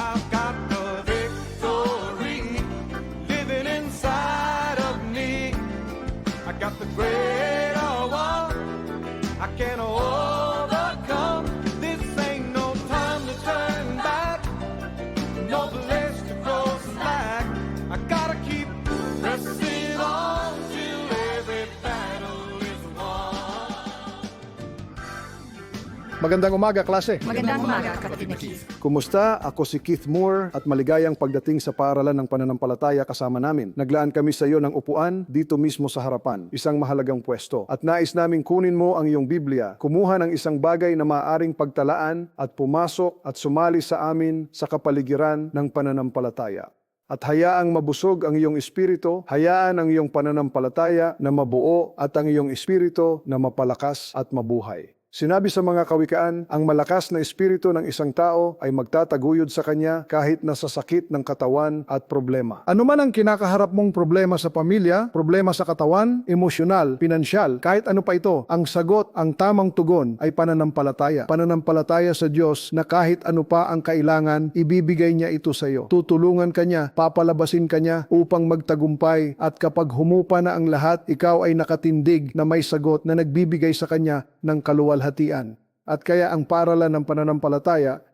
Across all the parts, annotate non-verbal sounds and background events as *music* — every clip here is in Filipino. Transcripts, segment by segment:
I've got Magandang umaga, klase. Magandang umaga, kapatid Keith. Kumusta? Ako si Keith Moore at maligayang pagdating sa paaralan ng pananampalataya kasama namin. Naglaan kami sa iyo ng upuan dito mismo sa harapan, isang mahalagang pwesto. At nais naming kunin mo ang iyong Biblia, kumuha ng isang bagay na maaaring pagtalaan at pumasok at sumali sa amin sa kapaligiran ng pananampalataya. At hayaang mabusog ang iyong espiritu, hayaan ang iyong pananampalataya na mabuo at ang iyong espiritu na mapalakas at mabuhay. Sinabi sa mga kawikaan, ang malakas na espiritu ng isang tao ay magtataguyod sa kanya kahit nasa sakit ng katawan at problema. Ano man ang kinakaharap mong problema sa pamilya, problema sa katawan, emosyonal, pinansyal, kahit ano pa ito, ang sagot, ang tamang tugon ay pananampalataya. Pananampalataya sa Diyos na kahit ano pa ang kailangan, ibibigay niya ito sa iyo. Tutulungan ka niya, papalabasin ka niya upang magtagumpay at kapag humupa na ang lahat, ikaw ay nakatindig na may sagot na nagbibigay sa kanya ng kaluwalhatian. At kaya ang paralan ng pananampalataya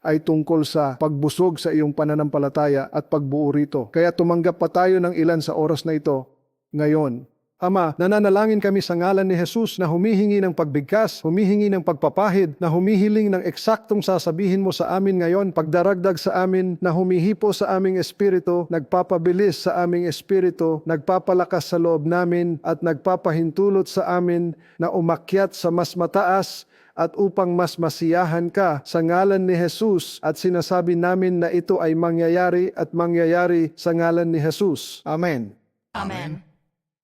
ay tungkol sa pagbusog sa iyong pananampalataya at pagbuo rito. Kaya tumanggap pa tayo ng ilan sa oras na ito ngayon. Ama, nananalangin kami sa ngalan ni Jesus na humihingi ng pagbigkas, humihingi ng pagpapahid, na humihiling ng eksaktong sasabihin mo sa amin ngayon, pagdaragdag sa amin na humihipo sa aming espiritu, nagpapabilis sa aming espiritu, nagpapalakas sa loob namin at nagpapahintulot sa amin na umakyat sa mas mataas at upang mas masiyahan ka sa ngalan ni Jesus at sinasabi namin na ito ay mangyayari at mangyayari sa ngalan ni Jesus. Amen. Amen.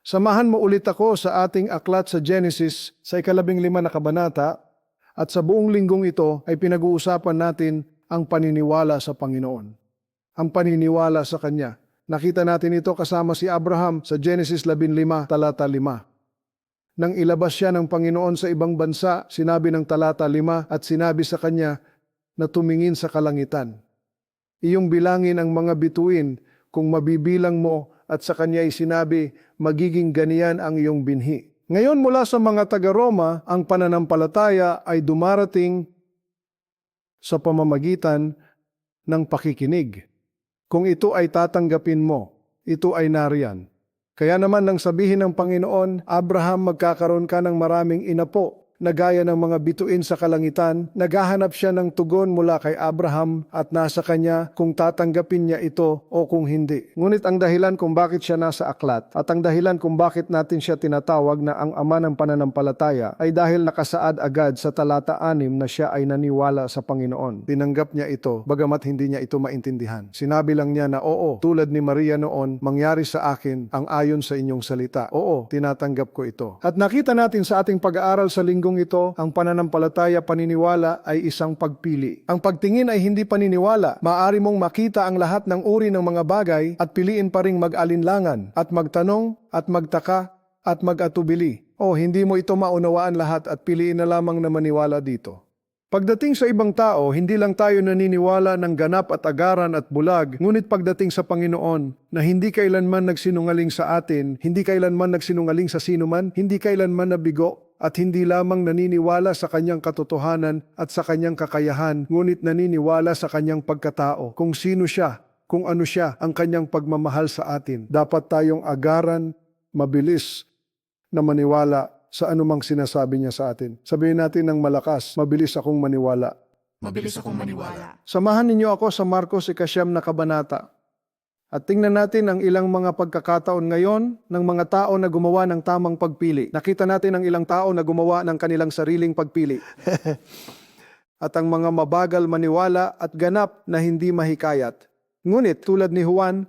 Samahan mo ulit ako sa ating aklat sa Genesis sa ikalabing lima na kabanata at sa buong linggong ito ay pinag-uusapan natin ang paniniwala sa Panginoon. Ang paniniwala sa Kanya. Nakita natin ito kasama si Abraham sa Genesis 15 talata 5. Nang ilabas siya ng Panginoon sa ibang bansa, sinabi ng talata 5 at sinabi sa kanya na tumingin sa kalangitan. Iyong bilangin ang mga bituin kung mabibilang mo at sa kanya ay sinabi, magiging ganiyan ang iyong binhi. Ngayon mula sa mga taga-Roma, ang pananampalataya ay dumarating sa pamamagitan ng pakikinig. Kung ito ay tatanggapin mo, ito ay nariyan. Kaya naman nang sabihin ng Panginoon, Abraham magkakaroon ka ng maraming inapo na gaya ng mga bituin sa kalangitan, naghahanap siya ng tugon mula kay Abraham at nasa kanya kung tatanggapin niya ito o kung hindi. Ngunit ang dahilan kung bakit siya nasa aklat at ang dahilan kung bakit natin siya tinatawag na ang ama ng pananampalataya ay dahil nakasaad agad sa talata 6 na siya ay naniwala sa Panginoon. Tinanggap niya ito bagamat hindi niya ito maintindihan. Sinabi lang niya na oo, tulad ni Maria noon, mangyari sa akin ang ayon sa inyong salita. Oo, tinatanggap ko ito. At nakita natin sa ating pag-aaral sa linggong ito, ang pananampalataya paniniwala ay isang pagpili. Ang pagtingin ay hindi paniniwala. Maaari mong makita ang lahat ng uri ng mga bagay at piliin pa ring mag-alinlangan at magtanong at magtaka at mag-atubili. O hindi mo ito maunawaan lahat at piliin na lamang na maniwala dito. Pagdating sa ibang tao, hindi lang tayo naniniwala ng ganap at agaran at bulag, ngunit pagdating sa Panginoon, na hindi kailanman nagsinungaling sa atin, hindi kailanman nagsinungaling sa sinuman, hindi kailanman nabigo, at hindi lamang naniniwala sa kanyang katotohanan at sa kanyang kakayahan, ngunit naniniwala sa kanyang pagkatao, kung sino siya, kung ano siya ang kanyang pagmamahal sa atin. Dapat tayong agaran, mabilis na maniwala sa anumang sinasabi niya sa atin. Sabihin natin ng malakas, mabilis akong maniwala. Mabilis akong maniwala. Samahan ninyo ako sa Marcos ikasyam na kabanata. At tingnan natin ang ilang mga pagkakataon ngayon ng mga tao na gumawa ng tamang pagpili. Nakita natin ang ilang tao na gumawa ng kanilang sariling pagpili. *laughs* at ang mga mabagal maniwala at ganap na hindi mahikayat. Ngunit tulad ni Juan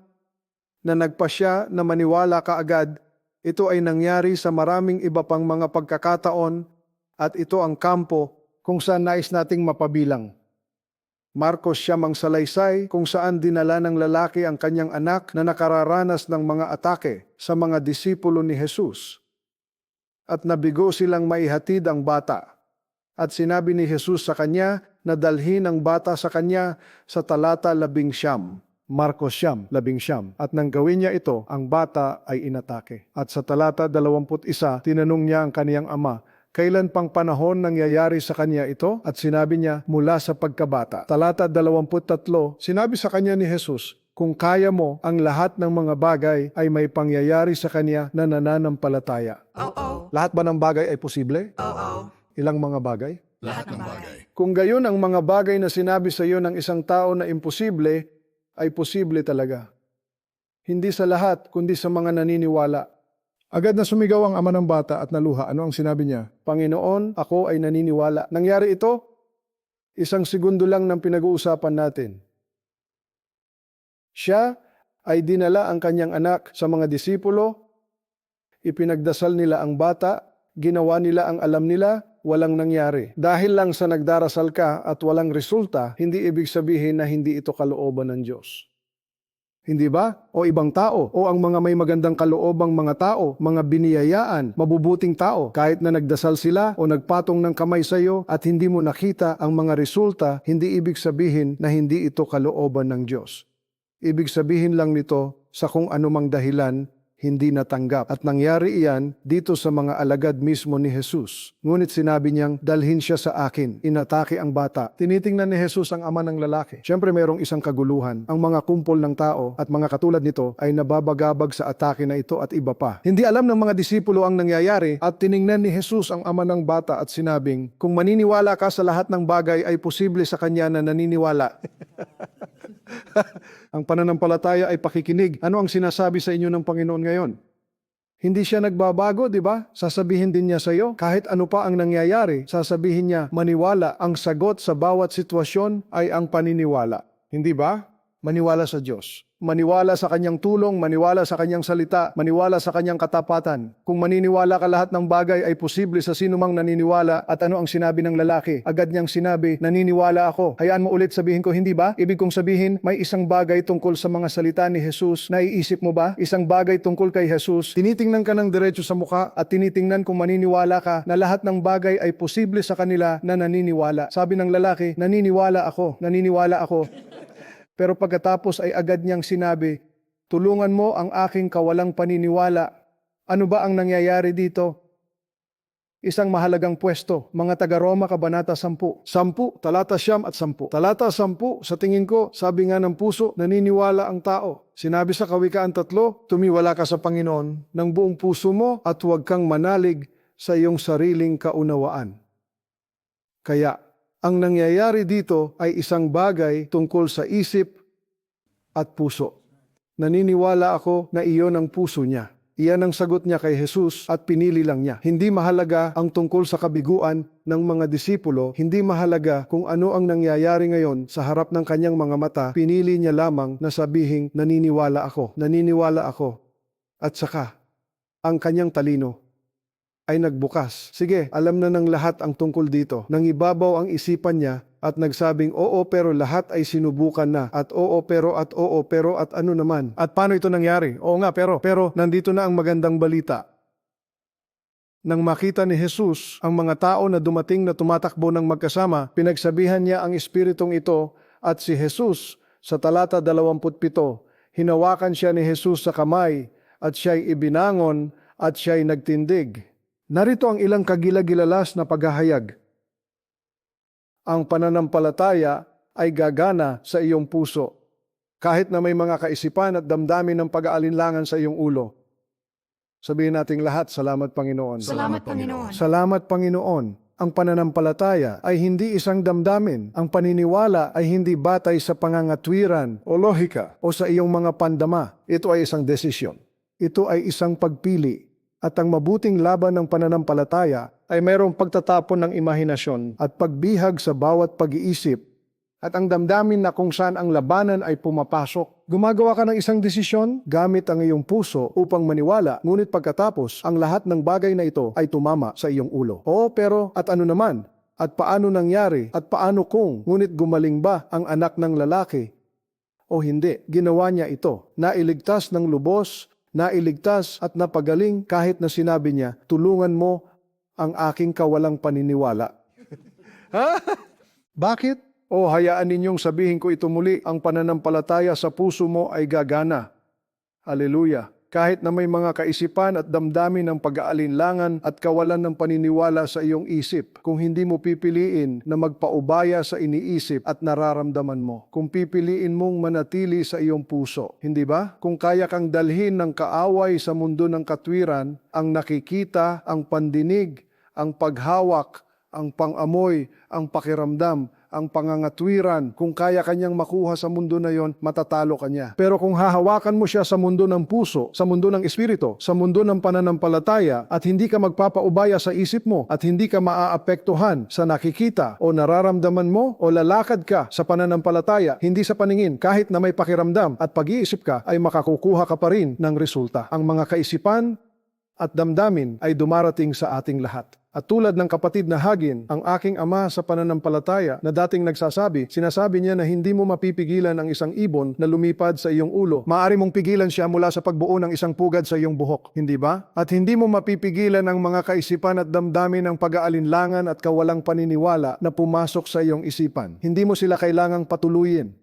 na nagpasya na maniwala kaagad, ito ay nangyari sa maraming iba pang mga pagkakataon at ito ang kampo kung saan nais nating mapabilang. Marcos siyamang salaysay kung saan dinala ng lalaki ang kanyang anak na nakararanas ng mga atake sa mga disipulo ni Jesus. At nabigo silang maihatid ang bata. At sinabi ni Jesus sa kanya na dalhin ang bata sa kanya sa talata labing siyam. Marcos siyam, labing siyam. At nang gawin niya ito, ang bata ay inatake. At sa talata dalawamput isa, tinanong niya ang kaniyang ama, Kailan pang panahon nangyayari sa kanya ito? At sinabi niya, mula sa pagkabata. Talata 23, sinabi sa kanya ni Jesus, kung kaya mo, ang lahat ng mga bagay ay may pangyayari sa kanya na nananampalataya. Oo. Lahat ba ng bagay ay posible? Oo. Ilang mga bagay? Lahat ng bagay. Kung gayon ang mga bagay na sinabi sa iyo ng isang tao na imposible, ay posible talaga. Hindi sa lahat, kundi sa mga naniniwala. Agad na sumigaw ang ama ng bata at naluha. Ano ang sinabi niya? Panginoon, ako ay naniniwala. Nangyari ito? Isang segundo lang ng pinag-uusapan natin. Siya ay dinala ang kanyang anak sa mga disipulo, ipinagdasal nila ang bata, ginawa nila ang alam nila, walang nangyari. Dahil lang sa nagdarasal ka at walang resulta, hindi ibig sabihin na hindi ito kalooban ng Diyos. Hindi ba? O ibang tao, o ang mga may magandang kaloobang mga tao, mga biniyayaan, mabubuting tao, kahit na nagdasal sila o nagpatong ng kamay sa iyo at hindi mo nakita ang mga resulta, hindi ibig sabihin na hindi ito kalooban ng Diyos. Ibig sabihin lang nito sa kung anumang dahilan hindi natanggap. At nangyari iyan dito sa mga alagad mismo ni Jesus. Ngunit sinabi niyang, dalhin siya sa akin. Inatake ang bata. Tinitingnan ni Jesus ang ama ng lalaki. Siyempre mayroong isang kaguluhan. Ang mga kumpol ng tao at mga katulad nito ay nababagabag sa atake na ito at iba pa. Hindi alam ng mga disipulo ang nangyayari at tiningnan ni Jesus ang ama ng bata at sinabing, kung maniniwala ka sa lahat ng bagay ay posible sa kanya na naniniwala. *laughs* ang pananampalataya ay pakikinig. Ano ang sinasabi sa inyo ng Panginoon ngayon? Hindi siya nagbabago, di ba? Sasabihin din niya sa iyo, kahit ano pa ang nangyayari, sasabihin niya, maniwala, ang sagot sa bawat sitwasyon ay ang paniniwala. Hindi ba? Maniwala sa Diyos. Maniwala sa kanyang tulong, maniwala sa kanyang salita, maniwala sa kanyang katapatan. Kung maniniwala ka lahat ng bagay ay posible sa sinumang naniniwala at ano ang sinabi ng lalaki? Agad niyang sinabi, naniniwala ako. Hayaan mo ulit sabihin ko, hindi ba? Ibig kong sabihin, may isang bagay tungkol sa mga salita ni Jesus. Naiisip mo ba? Isang bagay tungkol kay Jesus. Tinitingnan ka ng diretso sa mukha at tinitingnan kung maniniwala ka na lahat ng bagay ay posible sa kanila na naniniwala. Sabi ng lalaki, naniniwala ako, naniniwala ako. Pero pagkatapos ay agad niyang sinabi, tulungan mo ang aking kawalang paniniwala. Ano ba ang nangyayari dito? Isang mahalagang pwesto, mga taga-Roma, Kabanata 10. Sampu, talata siyam at sampu. Talata sampu, sa tingin ko, sabi nga ng puso, naniniwala ang tao. Sinabi sa Kawikaan tatlo, tumiwala ka sa Panginoon ng buong puso mo at huwag kang manalig sa iyong sariling kaunawaan. Kaya, ang nangyayari dito ay isang bagay tungkol sa isip at puso. Naniniwala ako na iyon ang puso niya. Iyan ang sagot niya kay Jesus at pinili lang niya. Hindi mahalaga ang tungkol sa kabiguan ng mga disipulo, hindi mahalaga kung ano ang nangyayari ngayon sa harap ng kanyang mga mata, pinili niya lamang na sabihing naniniwala ako, naniniwala ako. At saka, ang kanyang talino ay nagbukas. Sige, alam na ng lahat ang tungkol dito. Nang ibabaw ang isipan niya at nagsabing oo pero lahat ay sinubukan na at oo pero at oo pero at ano naman. At paano ito nangyari? Oo nga pero, pero nandito na ang magandang balita. Nang makita ni Jesus ang mga tao na dumating na tumatakbo ng magkasama, pinagsabihan niya ang espiritong ito at si Jesus sa talata 27, hinawakan siya ni Jesus sa kamay at siya'y ibinangon at siya'y nagtindig. Narito ang ilang kagilagilalas na paghahayag. Ang pananampalataya ay gagana sa iyong puso, kahit na may mga kaisipan at damdamin ng pag-aalinlangan sa iyong ulo. Sabihin nating lahat, salamat Panginoon. Salamat, Panginoon. Salamat Panginoon. Ang pananampalataya ay hindi isang damdamin. Ang paniniwala ay hindi batay sa pangangatwiran o lohika o sa iyong mga pandama. Ito ay isang desisyon. Ito ay isang pagpili. At ang mabuting laban ng pananampalataya ay mayroong pagtatapon ng imahinasyon at pagbihag sa bawat pag-iisip at ang damdamin na kung saan ang labanan ay pumapasok. Gumagawa ka ng isang desisyon gamit ang iyong puso upang maniwala, ngunit pagkatapos, ang lahat ng bagay na ito ay tumama sa iyong ulo. Oo, pero at ano naman? At paano nangyari? At paano kung? Ngunit gumaling ba ang anak ng lalaki? O hindi, ginawa niya ito. Nailigtas ng lubos, nailigtas at napagaling kahit na sinabi niya, tulungan mo ang aking kawalang paniniwala. *laughs* Bakit? O hayaan ninyong sabihin ko ito muli, ang pananampalataya sa puso mo ay gagana. Haleluya. Kahit na may mga kaisipan at damdamin ng pag-aalinlangan at kawalan ng paniniwala sa iyong isip, kung hindi mo pipiliin na magpaubaya sa iniisip at nararamdaman mo, kung pipiliin mong manatili sa iyong puso, hindi ba? Kung kaya kang dalhin ng kaaway sa mundo ng katwiran, ang nakikita, ang pandinig, ang paghawak, ang pangamoy, ang pakiramdam, ang pangangatwiran, kung kaya kanyang makuha sa mundo na yon, matatalo kanya. Pero kung hahawakan mo siya sa mundo ng puso, sa mundo ng espiritu, sa mundo ng pananampalataya, at hindi ka magpapaubaya sa isip mo, at hindi ka maaapektuhan sa nakikita o nararamdaman mo, o lalakad ka sa pananampalataya, hindi sa paningin, kahit na may pakiramdam at pag-iisip ka, ay makakukuha ka pa rin ng resulta. Ang mga kaisipan at damdamin ay dumarating sa ating lahat. At tulad ng kapatid na Hagin, ang aking ama sa pananampalataya na dating nagsasabi, sinasabi niya na hindi mo mapipigilan ang isang ibon na lumipad sa iyong ulo. Maari mong pigilan siya mula sa pagbuo ng isang pugad sa iyong buhok, hindi ba? At hindi mo mapipigilan ang mga kaisipan at damdamin ng pag-aalinlangan at kawalang paniniwala na pumasok sa iyong isipan. Hindi mo sila kailangang patuluyin.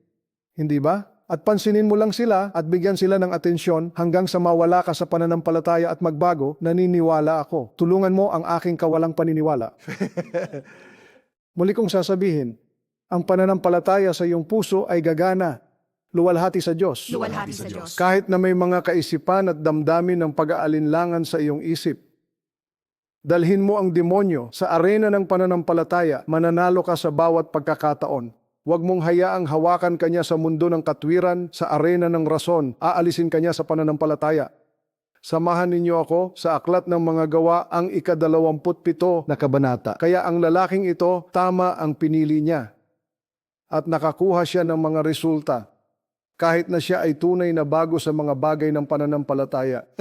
Hindi ba? At pansinin mo lang sila at bigyan sila ng atensyon hanggang sa mawala ka sa pananampalataya at magbago, naniniwala ako. Tulungan mo ang aking kawalang paniniwala. *laughs* Muli kong sasabihin, ang pananampalataya sa iyong puso ay gagana, luwalhati sa Diyos. Luwalhati sa Diyos. Kahit na may mga kaisipan at damdamin ng pag-aalinlangan sa iyong isip. Dalhin mo ang demonyo sa arena ng pananampalataya, mananalo ka sa bawat pagkakataon. Huwag mong hayaang hawakan kanya sa mundo ng katwiran, sa arena ng rason, aalisin kanya sa pananampalataya. Samahan ninyo ako sa aklat ng mga gawa ang ikadalawamput na kabanata. Kaya ang lalaking ito, tama ang pinili niya. At nakakuha siya ng mga resulta. Kahit na siya ay tunay na bago sa mga bagay ng pananampalataya. *laughs*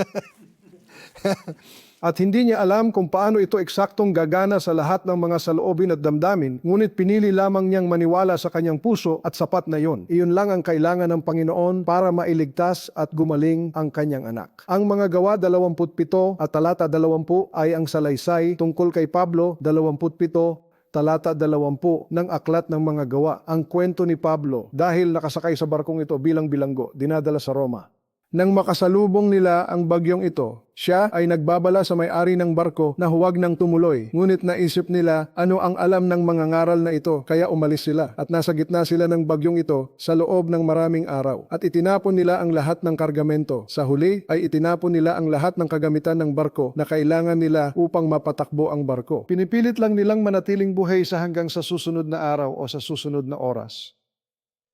At hindi niya alam kung paano ito eksaktong gagana sa lahat ng mga saloobin at damdamin, ngunit pinili lamang niyang maniwala sa kanyang puso at sapat na yon. Iyon lang ang kailangan ng Panginoon para mailigtas at gumaling ang kanyang anak. Ang mga gawa 27 at talata 20 ay ang salaysay tungkol kay Pablo 27 talata 20 ng aklat ng mga gawa, ang kwento ni Pablo dahil nakasakay sa barkong ito bilang bilanggo, dinadala sa Roma. Nang makasalubong nila ang bagyong ito, siya ay nagbabala sa may-ari ng barko na huwag nang tumuloy. Ngunit naisip nila ano ang alam ng mga ngaral na ito, kaya umalis sila. At nasa gitna sila ng bagyong ito sa loob ng maraming araw. At itinapon nila ang lahat ng kargamento. Sa huli ay itinapon nila ang lahat ng kagamitan ng barko na kailangan nila upang mapatakbo ang barko. Pinipilit lang nilang manatiling buhay sa hanggang sa susunod na araw o sa susunod na oras.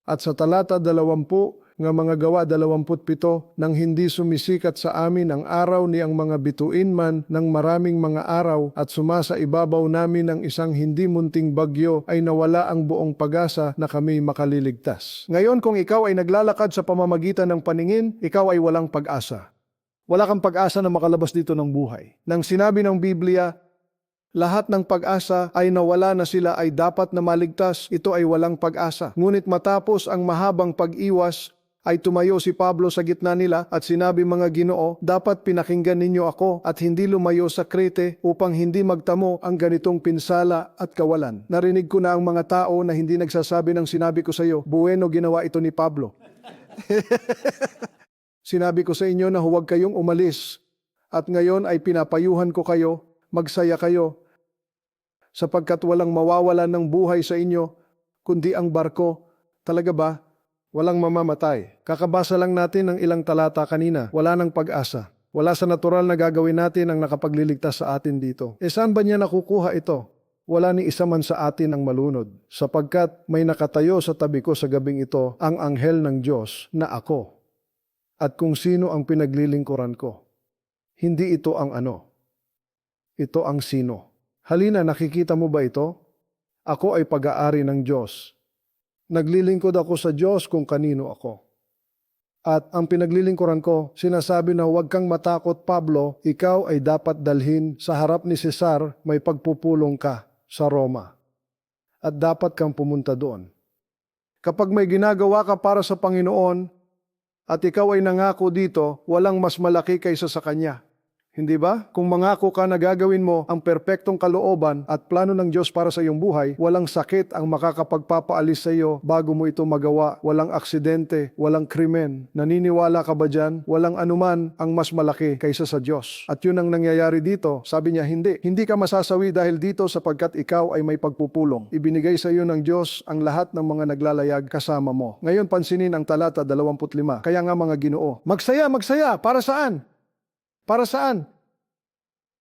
At sa talata 20 nga mga gawa 27 nang hindi sumisikat sa amin ang araw ni ang mga bituin man ng maraming mga araw at sumasa ibabaw namin ng isang hindi munting bagyo ay nawala ang buong pag-asa na kami makaliligtas. Ngayon kung ikaw ay naglalakad sa pamamagitan ng paningin, ikaw ay walang pag-asa. Wala kang pag-asa na makalabas dito ng buhay. Nang sinabi ng Biblia, lahat ng pag-asa ay nawala na sila ay dapat na maligtas, ito ay walang pag-asa. Ngunit matapos ang mahabang pag-iwas, ay tumayo si Pablo sa gitna nila at sinabi mga ginoo, dapat pinakinggan ninyo ako at hindi lumayo sa Krete upang hindi magtamo ang ganitong pinsala at kawalan. Narinig ko na ang mga tao na hindi nagsasabi ng sinabi ko sa iyo, bueno ginawa ito ni Pablo. *laughs* Sinabi ko sa inyo na huwag kayong umalis at ngayon ay pinapayuhan ko kayo, magsaya kayo, sapagkat walang mawawalan ng buhay sa inyo, kundi ang barko. Talaga ba? Walang mamamatay. Kakabasa lang natin ng ilang talata kanina. Wala ng pag-asa. Wala sa natural na gagawin natin ang nakapagliligtas sa atin dito. E saan ba niya nakukuha ito? Wala ni isa man sa atin ang malunod, sapagkat may nakatayo sa tabi ko sa gabing ito ang anghel ng Diyos na ako. At kung sino ang pinaglilingkuran ko. Hindi ito ang ano. Ito ang sino. Halina, nakikita mo ba ito? Ako ay pag-aari ng Diyos Naglilingkod ako sa Diyos kung kanino ako. At ang pinaglilingkuran ko, sinasabi na huwag kang matakot Pablo, ikaw ay dapat dalhin sa harap ni Cesar, may pagpupulong ka sa Roma. At dapat kang pumunta doon. Kapag may ginagawa ka para sa Panginoon, at ikaw ay nangako dito, walang mas malaki kaysa sa Kanya. Hindi ba? Kung mangako ka na gagawin mo ang perpektong kalooban at plano ng Diyos para sa iyong buhay, walang sakit ang makakapagpapaalis sa iyo bago mo ito magawa. Walang aksidente, walang krimen. Naniniwala ka ba dyan? Walang anuman ang mas malaki kaysa sa Diyos. At yun ang nangyayari dito. Sabi niya, hindi. Hindi ka masasawi dahil dito sapagkat ikaw ay may pagpupulong. Ibinigay sa iyo ng Diyos ang lahat ng mga naglalayag kasama mo. Ngayon pansinin ang talata 25. Kaya nga mga ginoo, magsaya, magsaya. Para saan? Para saan?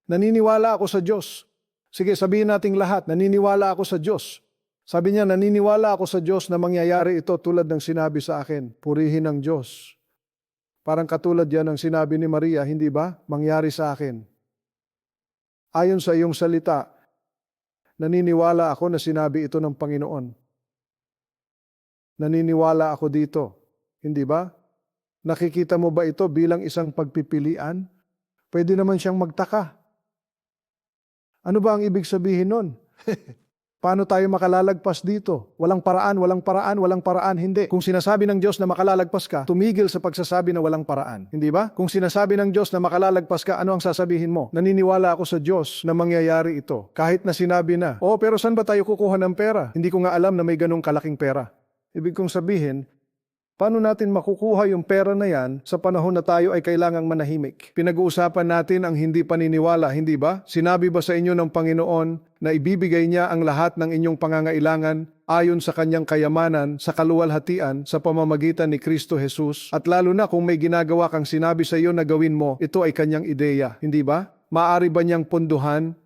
Naniniwala ako sa Diyos. Sige, sabihin nating lahat, naniniwala ako sa Diyos. Sabi niya, naniniwala ako sa Diyos na mangyayari ito tulad ng sinabi sa akin. Purihin ang Diyos. Parang katulad yan ng sinabi ni Maria, hindi ba? Mangyari sa akin. Ayon sa iyong salita, naniniwala ako na sinabi ito ng Panginoon. Naniniwala ako dito. Hindi ba? Nakikita mo ba ito bilang isang pagpipilian? Pwede naman siyang magtaka. Ano ba ang ibig sabihin nun? *laughs* Paano tayo makalalagpas dito? Walang paraan, walang paraan, walang paraan, hindi. Kung sinasabi ng Diyos na makalalagpas ka, tumigil sa pagsasabi na walang paraan. Hindi ba? Kung sinasabi ng Diyos na makalalagpas ka, ano ang sasabihin mo? Naniniwala ako sa Diyos na mangyayari ito. Kahit na sinabi na, oh pero saan ba tayo kukuha ng pera? Hindi ko nga alam na may ganong kalaking pera. Ibig kong sabihin, Paano natin makukuha yung pera na yan sa panahon na tayo ay kailangang manahimik? Pinag-uusapan natin ang hindi paniniwala, hindi ba? Sinabi ba sa inyo ng Panginoon na ibibigay niya ang lahat ng inyong pangangailangan ayon sa kanyang kayamanan sa kaluwalhatian sa pamamagitan ni Kristo Jesus? At lalo na kung may ginagawa kang sinabi sa iyo na gawin mo, ito ay kanyang ideya, hindi ba? Maari ba niyang punduhan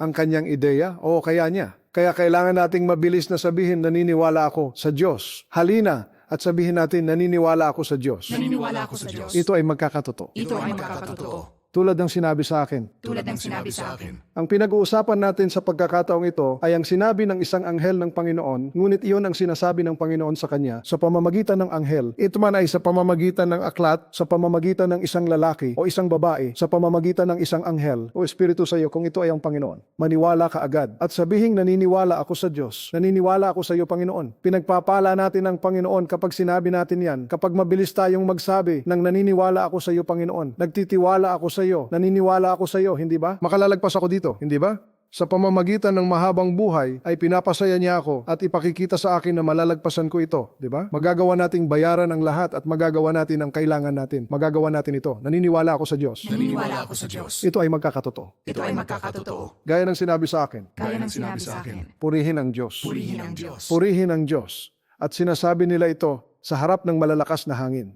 ang kanyang ideya? Oo, kaya niya. Kaya kailangan nating mabilis na sabihin, naniniwala ako sa Diyos. Halina, at sabihin natin, naniniwala ako sa Diyos. Naniniwala ako sa Diyos. Ito ay magkakatotoo. Ito ay magkakatotoo. Tulad ng sinabi sa akin. Tulad ng sinabi sa akin. Ang pinag-uusapan natin sa pagkakataong ito ay ang sinabi ng isang anghel ng Panginoon, ngunit iyon ang sinasabi ng Panginoon sa kanya sa pamamagitan ng anghel. Ito man ay sa pamamagitan ng aklat, sa pamamagitan ng isang lalaki o isang babae, sa pamamagitan ng isang anghel o espiritu sa iyo kung ito ay ang Panginoon. Maniwala ka agad. At sabihing naniniwala ako sa Diyos. Naniniwala ako sa iyo, Panginoon. Pinagpapala natin ang Panginoon kapag sinabi natin yan. Kapag mabilis tayong magsabi ng naniniwala ako sa iyo, Panginoon. Nagtitiwala ako sa iyo. Naniniwala ako sa iyo, hindi ba? Makalalagpas ako dito, hindi ba? Sa pamamagitan ng mahabang buhay ay pinapasaya niya ako at ipakikita sa akin na malalagpasan ko ito, di ba? Magagawa nating bayaran ang lahat at magagawa natin ang kailangan natin. Magagawa natin ito. Naniniwala ako sa Diyos. Naniniwala ako sa Diyos. Ito ay magkakatotoo. Ito ay magkakatotoo. Gaya ng sinabi sa akin, Kaya ng sinabi sa akin. purihin ang Diyos. Purihin ang Diyos. Purihin ang Diyos. At sinasabi nila ito sa harap ng malalakas na hangin.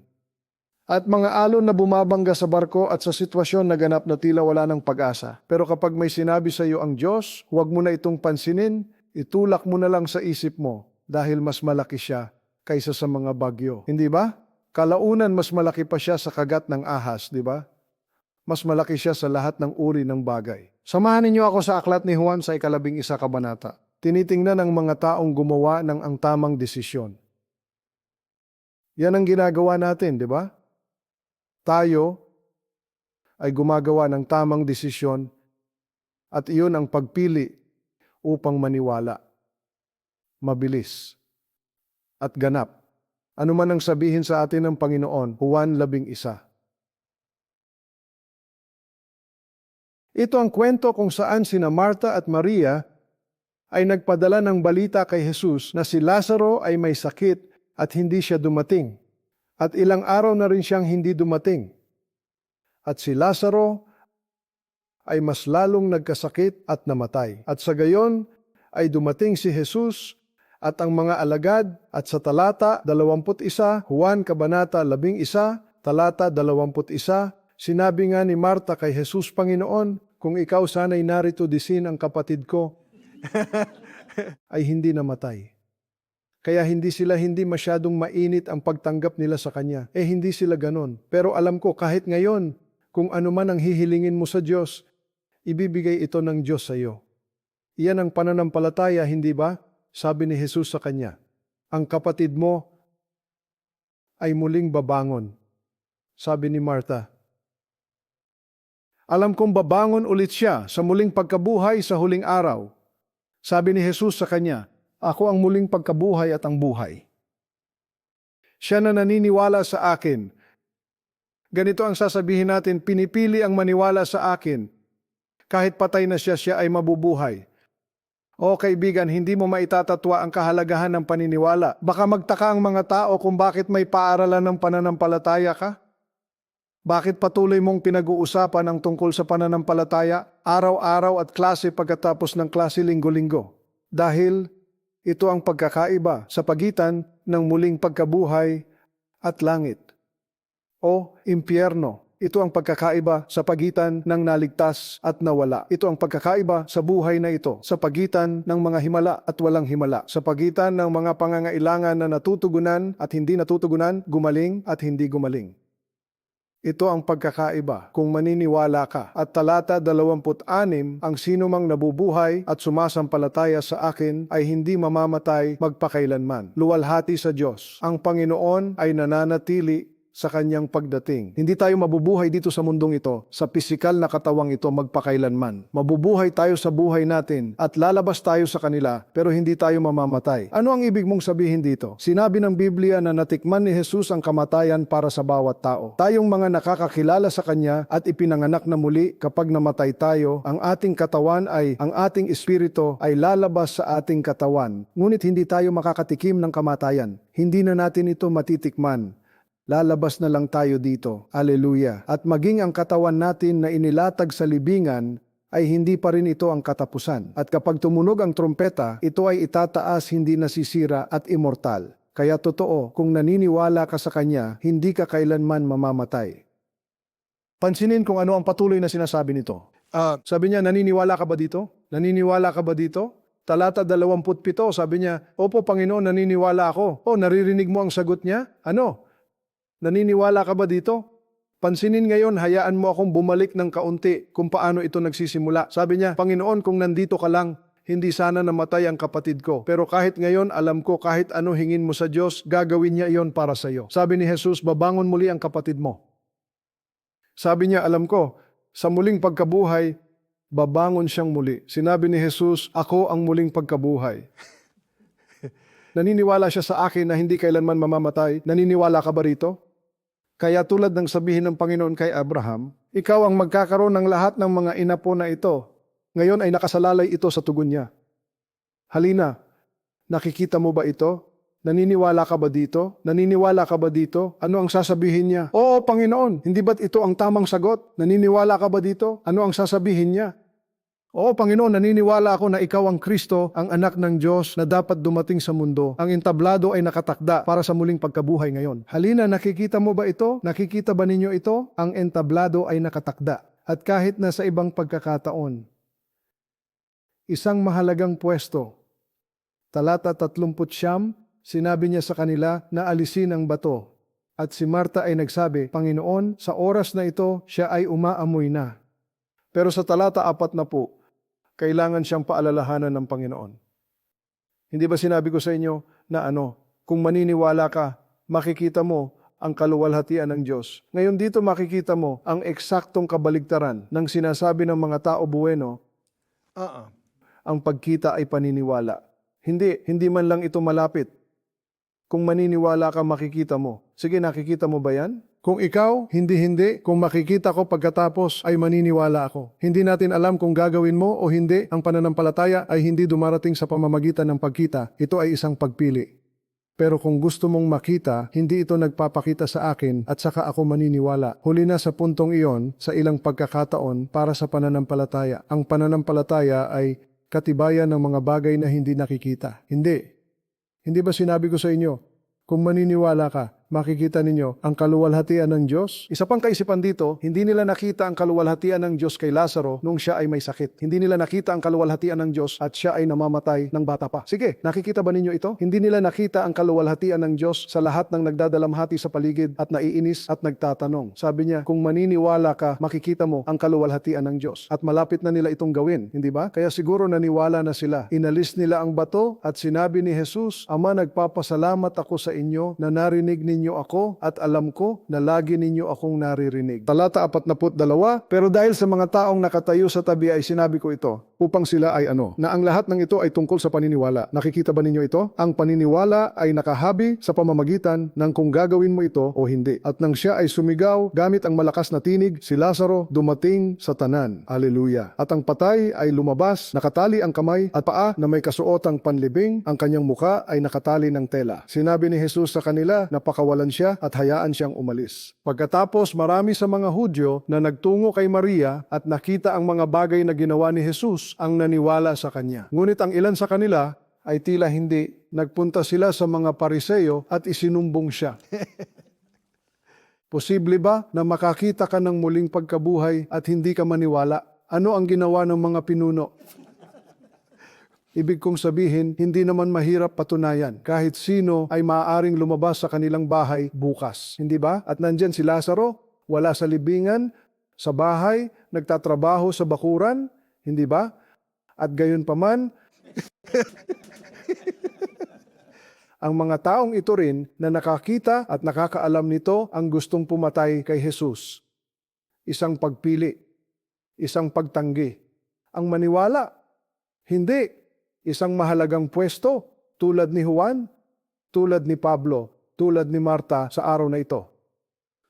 At mga alon na bumabangga sa barko at sa sitwasyon na ganap na tila wala ng pag-asa. Pero kapag may sinabi sa iyo ang Diyos, huwag mo na itong pansinin, itulak mo na lang sa isip mo dahil mas malaki siya kaysa sa mga bagyo. Hindi ba? Kalaunan mas malaki pa siya sa kagat ng ahas, di ba? Mas malaki siya sa lahat ng uri ng bagay. Samahan ninyo ako sa aklat ni Juan sa ikalabing isa kabanata. Tinitingnan ng mga taong gumawa ng ang tamang desisyon. Yan ang ginagawa natin, di ba? Tayo ay gumagawa ng tamang desisyon at iyon ang pagpili upang maniwala. Mabilis at ganap. Ano man ang sabihin sa atin ng Panginoon, Juan labing isa. Ito ang kwento kung saan sina Marta at Maria ay nagpadala ng balita kay Jesus na si Lazaro ay may sakit at hindi siya dumating. At ilang araw na rin siyang hindi dumating. At si Lazaro ay mas lalong nagkasakit at namatay. At sa gayon ay dumating si Jesus at ang mga alagad at sa talata 21, Juan Kabanata 11, talata 21, sinabi nga ni Marta kay Jesus Panginoon, kung ikaw sana'y narito disin ang kapatid ko, *laughs* ay hindi namatay. Kaya hindi sila hindi masyadong mainit ang pagtanggap nila sa Kanya. Eh hindi sila ganon. Pero alam ko kahit ngayon, kung ano man ang hihilingin mo sa Diyos, ibibigay ito ng Diyos sa iyo. Iyan ang pananampalataya, hindi ba? Sabi ni Jesus sa Kanya, ang kapatid mo ay muling babangon. Sabi ni Martha, alam kong babangon ulit siya sa muling pagkabuhay sa huling araw. Sabi ni Jesus sa kanya, Ako ang muling pagkabuhay at ang buhay. Siya na naniniwala sa akin, Ganito ang sasabihin natin, pinipili ang maniwala sa akin. Kahit patay na siya, siya ay mabubuhay. O kaibigan, hindi mo maitatatwa ang kahalagahan ng paniniwala. Baka magtaka ang mga tao kung bakit may paaralan ng pananampalataya ka. Bakit patuloy mong pinag-uusapan ang tungkol sa pananampalataya araw-araw at klase pagkatapos ng klase linggo-linggo? Dahil ito ang pagkakaiba sa pagitan ng muling pagkabuhay at langit o impyerno. Ito ang pagkakaiba sa pagitan ng naligtas at nawala. Ito ang pagkakaiba sa buhay na ito, sa pagitan ng mga himala at walang himala, sa pagitan ng mga pangangailangan na natutugunan at hindi natutugunan, gumaling at hindi gumaling. Ito ang pagkakaiba kung maniniwala ka. At talata 26, ang sinumang nabubuhay at sumasampalataya sa akin ay hindi mamamatay magpakailanman. Luwalhati sa Diyos. Ang Panginoon ay nananatili sa kanyang pagdating. Hindi tayo mabubuhay dito sa mundong ito, sa pisikal na katawang ito magpakailanman. Mabubuhay tayo sa buhay natin at lalabas tayo sa kanila pero hindi tayo mamamatay. Ano ang ibig mong sabihin dito? Sinabi ng Biblia na natikman ni Jesus ang kamatayan para sa bawat tao. Tayong mga nakakakilala sa Kanya at ipinanganak na muli kapag namatay tayo, ang ating katawan ay, ang ating espiritu ay lalabas sa ating katawan. Ngunit hindi tayo makakatikim ng kamatayan. Hindi na natin ito matitikman lalabas na lang tayo dito. Aleluya. At maging ang katawan natin na inilatag sa libingan ay hindi pa rin ito ang katapusan. At kapag tumunog ang trompeta, ito ay itataas, hindi nasisira at immortal. Kaya totoo, kung naniniwala ka sa Kanya, hindi ka kailanman mamamatay. Pansinin kung ano ang patuloy na sinasabi nito. Ah, sabi niya, naniniwala ka ba dito? Naniniwala ka ba dito? Talata 27, sabi niya, Opo Panginoon, naniniwala ako. O, naririnig mo ang sagot niya? Ano? Naniniwala ka ba dito? Pansinin ngayon, hayaan mo akong bumalik ng kaunti kung paano ito nagsisimula. Sabi niya, Panginoon, kung nandito ka lang, hindi sana namatay ang kapatid ko. Pero kahit ngayon, alam ko kahit ano hingin mo sa Diyos, gagawin niya iyon para sa iyo. Sabi ni Jesus, babangon muli ang kapatid mo. Sabi niya, alam ko, sa muling pagkabuhay, babangon siyang muli. Sinabi ni Jesus, ako ang muling pagkabuhay. *laughs* Naniniwala siya sa akin na hindi kailanman mamamatay. Naniniwala ka ba rito? Kaya tulad ng sabihin ng Panginoon kay Abraham, ikaw ang magkakaroon ng lahat ng mga inapo na ito. Ngayon ay nakasalalay ito sa tugon niya. Halina, nakikita mo ba ito? Naniniwala ka ba dito? Naniniwala ka ba dito? Ano ang sasabihin niya? Oo, Panginoon, hindi ba't ito ang tamang sagot? Naniniwala ka ba dito? Ano ang sasabihin niya? Oo, Panginoon, naniniwala ako na ikaw ang Kristo, ang anak ng Diyos na dapat dumating sa mundo. Ang entablado ay nakatakda para sa muling pagkabuhay ngayon. Halina, nakikita mo ba ito? Nakikita ba ninyo ito? Ang entablado ay nakatakda. At kahit na sa ibang pagkakataon, isang mahalagang pwesto. Talata 30 sinabi niya sa kanila na alisin ang bato. At si Marta ay nagsabi, Panginoon, sa oras na ito, siya ay umaamoy na. Pero sa talata apat na po, kailangan siyang paalalahanan ng Panginoon. Hindi ba sinabi ko sa inyo na ano, kung maniniwala ka, makikita mo ang kaluwalhatian ng Diyos. Ngayon dito makikita mo ang eksaktong kabaligtaran ng sinasabi ng mga tao buweno, ah, ang pagkita ay paniniwala. Hindi, hindi man lang ito malapit. Kung maniniwala ka, makikita mo. Sige, nakikita mo ba yan? Kung ikaw, hindi-hindi, kung makikita ko pagkatapos ay maniniwala ako. Hindi natin alam kung gagawin mo o hindi, ang pananampalataya ay hindi dumarating sa pamamagitan ng pagkita. Ito ay isang pagpili. Pero kung gusto mong makita, hindi ito nagpapakita sa akin at saka ako maniniwala. Huli na sa puntong iyon sa ilang pagkakataon para sa pananampalataya. Ang pananampalataya ay katibayan ng mga bagay na hindi nakikita. Hindi. Hindi ba sinabi ko sa inyo, kung maniniwala ka, makikita ninyo ang kaluwalhatian ng Diyos. Isa pang kaisipan dito, hindi nila nakita ang kaluwalhatian ng Diyos kay Lazaro nung siya ay may sakit. Hindi nila nakita ang kaluwalhatian ng Diyos at siya ay namamatay ng bata pa. Sige, nakikita ba ninyo ito? Hindi nila nakita ang kaluwalhatian ng Diyos sa lahat ng nagdadalamhati sa paligid at naiinis at nagtatanong. Sabi niya, kung maniniwala ka, makikita mo ang kaluwalhatian ng Diyos. At malapit na nila itong gawin, hindi ba? Kaya siguro naniwala na sila. Inalis nila ang bato at sinabi ni Jesus, Ama, nagpapasalamat ako sa inyo na narinig ninyo ninyo ako at alam ko na lagi ninyo akong naririnig. Talata 42, pero dahil sa mga taong nakatayo sa tabi ay sinabi ko ito, upang sila ay ano, na ang lahat ng ito ay tungkol sa paniniwala. Nakikita ba ninyo ito? Ang paniniwala ay nakahabi sa pamamagitan ng kung gagawin mo ito o hindi. At nang siya ay sumigaw gamit ang malakas na tinig, si Lazaro dumating sa tanan. Aleluya. At ang patay ay lumabas, nakatali ang kamay at paa na may kasuotang panlibing, ang kanyang muka ay nakatali ng tela. Sinabi ni Jesus sa kanila na pakawalan siya at hayaan siyang umalis. Pagkatapos marami sa mga Hudyo na nagtungo kay Maria at nakita ang mga bagay na ginawa ni Jesus ang naniwala sa kanya. Ngunit ang ilan sa kanila ay tila hindi. Nagpunta sila sa mga pariseyo at isinumbong siya. *laughs* Posible ba na makakita ka ng muling pagkabuhay at hindi ka maniwala? Ano ang ginawa ng mga pinuno? Ibig kong sabihin, hindi naman mahirap patunayan. Kahit sino ay maaaring lumabas sa kanilang bahay bukas. Hindi ba? At nandyan si Lazaro, wala sa libingan, sa bahay, nagtatrabaho sa bakuran. Hindi ba? At gayon paman, *laughs* ang mga taong ito rin na nakakita at nakakaalam nito ang gustong pumatay kay Jesus. Isang pagpili, isang pagtanggi. Ang maniwala, hindi. Isang mahalagang pwesto tulad ni Juan, tulad ni Pablo, tulad ni Marta sa araw na ito.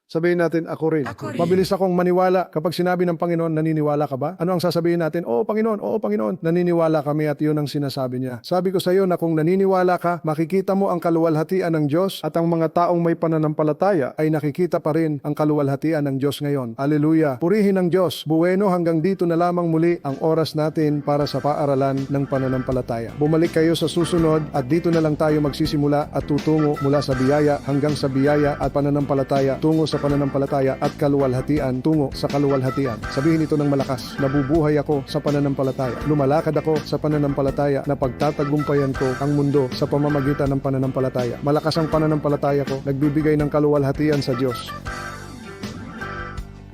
Sabihin natin, ako rin. Ako rin. Mabilis akong maniwala. Kapag sinabi ng Panginoon, naniniwala ka ba? Ano ang sasabihin natin? Oo, Panginoon. Oo, Panginoon. Naniniwala kami at yun ang sinasabi niya. Sabi ko sa iyo na kung naniniwala ka, makikita mo ang kaluwalhatian ng Diyos at ang mga taong may pananampalataya ay nakikita pa rin ang kaluwalhatian ng Diyos ngayon. Aleluya. Purihin ng Diyos. Bueno hanggang dito na lamang muli ang oras natin para sa paaralan ng pananampalataya. Bumalik kayo sa susunod at dito na lang tayo magsisimula at tutungo mula sa biyaya hanggang sa biyaya at pananampalataya tungo sa pananampalataya at kaluwalhatian tungo sa kaluwalhatian. Sabihin ito ng malakas, nabubuhay ako sa pananampalataya. Lumalakad ako sa pananampalataya na pagtatagumpayan ko ang mundo sa pamamagitan ng pananampalataya. Malakas ang pananampalataya ko, nagbibigay ng kaluwalhatian sa Diyos.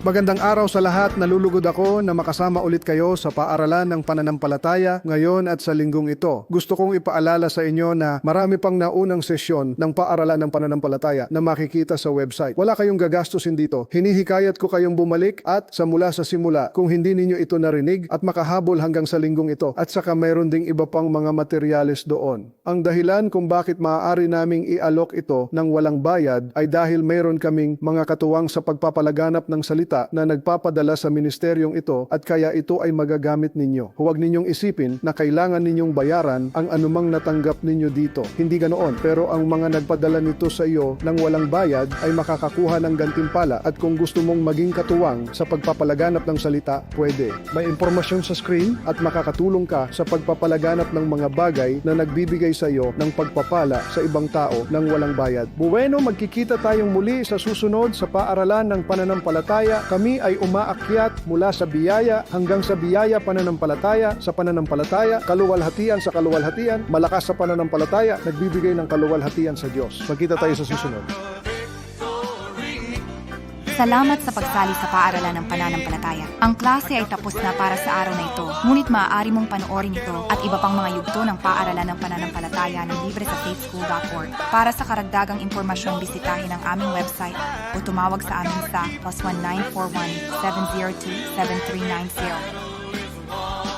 Magandang araw sa lahat. Nalulugod ako na makasama ulit kayo sa paaralan ng pananampalataya ngayon at sa linggong ito. Gusto kong ipaalala sa inyo na marami pang naunang sesyon ng paaralan ng pananampalataya na makikita sa website. Wala kayong gagastusin dito. Hinihikayat ko kayong bumalik at sa mula sa simula kung hindi ninyo ito narinig at makahabol hanggang sa linggong ito. At saka mayroon ding iba pang mga materyales doon. Ang dahilan kung bakit maaari naming i-alok ito ng walang bayad ay dahil mayroon kaming mga katuwang sa pagpapalaganap ng salita na nagpapadala sa ministeryong ito at kaya ito ay magagamit ninyo. Huwag ninyong isipin na kailangan ninyong bayaran ang anumang natanggap ninyo dito. Hindi ganoon, pero ang mga nagpadala nito sa iyo ng walang bayad ay makakakuha ng gantimpala at kung gusto mong maging katuwang sa pagpapalaganap ng salita, pwede. May impormasyon sa screen at makakatulong ka sa pagpapalaganap ng mga bagay na nagbibigay sa iyo ng pagpapala sa ibang tao ng walang bayad. Buweno, magkikita tayong muli sa susunod sa paaralan ng pananampalataya. Kami ay umaakyat mula sa biyaya hanggang sa biyaya pananampalataya, sa pananampalataya, kaluwalhatian sa kaluwalhatian, malakas sa pananampalataya, nagbibigay ng kaluwalhatian sa Diyos. Magkita tayo sa susunod. Salamat sa pagsali sa paaralan ng pananampalataya. Ang klase ay tapos na para sa araw na ito, ngunit maaari mong panoorin ito at iba pang mga yugto ng paaralan ng pananampalataya ng libre sa faithschool.org. Para sa karagdagang impormasyon, bisitahin ang aming website o tumawag sa amin sa plus 1941 702 7390